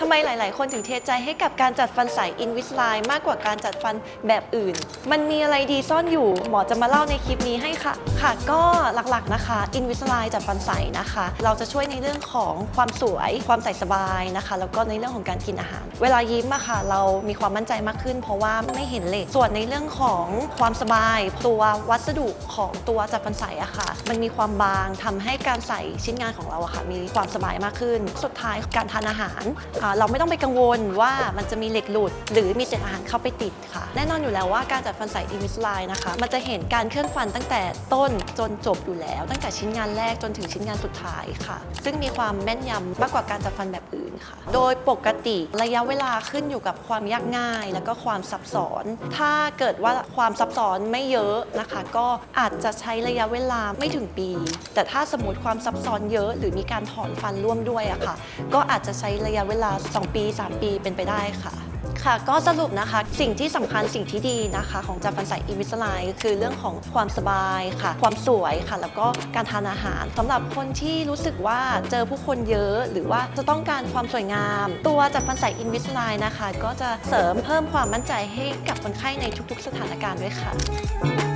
ทำไมหลาย ๆ คนถึงเทใจให้กับการจัดฟันใส Invisalign มากกว่าการจัดฟันแบบอื่น มันมีอะไรดีซ่อนอยู่หมอจะมาเล่าในคลิปนี้ให้ค่ะ ค่ะ ก็หลัก ๆ นะคะ Invisalign จัดฟันใสนะคะ เราจะช่วยในเรื่องของความสวย ความใส่สบายนะคะ แล้วก็ในเรื่องของการกินอาหาร เวลายิ้มอะค่ะ เรามีความมั่นใจมากขึ้น เพราะว่าไม่เห็นเหล็ก ส่วนในเรื่องของความสบายตัววัสดุของตัวจัดฟันใสอะค่ะ มันมีความบางทำให้การใส่ชิ้นงานของเราอะค่ะ มีความสบายมากขึ้น สุดท้ายการทานอาหารอ่าเราไม่ต้องไปกังวลว่ามันจะมีเหล็กหลุด หรือมีเศษอาหารเข้าไปติดค่ะ แน่นอนอยู่แล้วว่าการจัดฟันใสอิมิสไลน์นะคะ มันจะเห็นการเคลื่อนฟันตั้งแต่ต้นจนจบอยู่แล้ว ตั้งแต่ชิ้นงานแรกจนถึงชิ้นงานสุดท้ายค่ะ ซึ่งมีความแม่นยำมากกว่าการจัดฟันแบบอื่นค่ะ โดยปกติระยะเวลาขึ้นอยู่กับความยากง่าย แล้วก็ความซับซ้อน ถ้าเกิดว่าความซับซ้อนไม่เยอะนะคะ ก็อาจจะใช้ระยะเวลาไม่ถึงปี แต่ถ้าสมมติความซับซ้อนเยอะ หรือมีการถอนฟันร่วมด้วยอะค่ะ ก็อาจจะใช้ระยะเวลา2 ปี 3 ปีเป็นไปได้ค่ะ ค่ะ ก็สรุปนะคะสิ่งที่สำคัญสิ่งที่ดีนะคะ ของจัดฟันใสอิวิสไลก็คือเรื่องของความสบายค่ะ ความสวยค่ะ แล้วก็การทานอาหารสำหรับคนที่รู้สึกว่าเจอผู้คนเยอะ หรือว่าจะต้องการความสวยงาม ตัวจัดฟันใสอินวิสไลนะคะ ก็จะเสริมเพิ่มความมั่นใจให้กับคนไข้ในทุก ๆ สถานการณ์ด้วยค่ะ